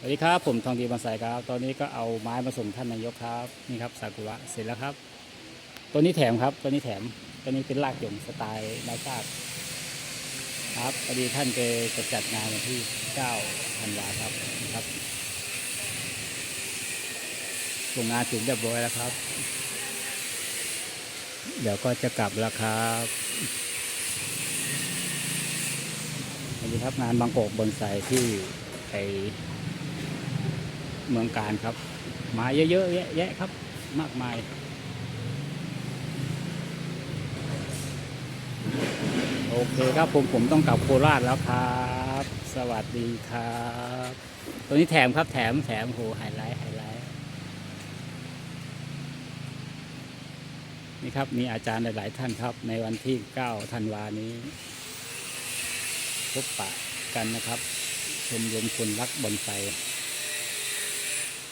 สวัสดีครับ ผมทองดีบอนไซครับ ตอนนี้ก็เอาไม้มาส่งท่านนายกครับ นี่ครับซากุระเสร็จแล้วครับ ตัวนี้แถมครับ ตัวนี้แถม ตัวนี้เป็นรากหยงสไตล์นาชาติครับพอดีท่านแกจะจัดงานวันที่9ธันวาครับนะครับส่งงานถึงเรียบร้อยแล้วครับ เดี๋ยวก็จะกลับแล้วครับสวัสดีครับงานบางกอกบนไซที่ไป เมืองการครับ มาเยอะๆแยะแยะครับ มากมายโอเคครับผมผมต้องกลับโคราชแล้วครับ สวัสดีครับ ตัวนี้แถมครับแถมแถมโหไฮไลท์ไฮไลท์นี่ครับมีอาจารย์หลาย ๆ ท่านครับ ในวันที่ 9 ธันวานี้ พบปะกันนะครับ ชมรมคนรักบอนไซ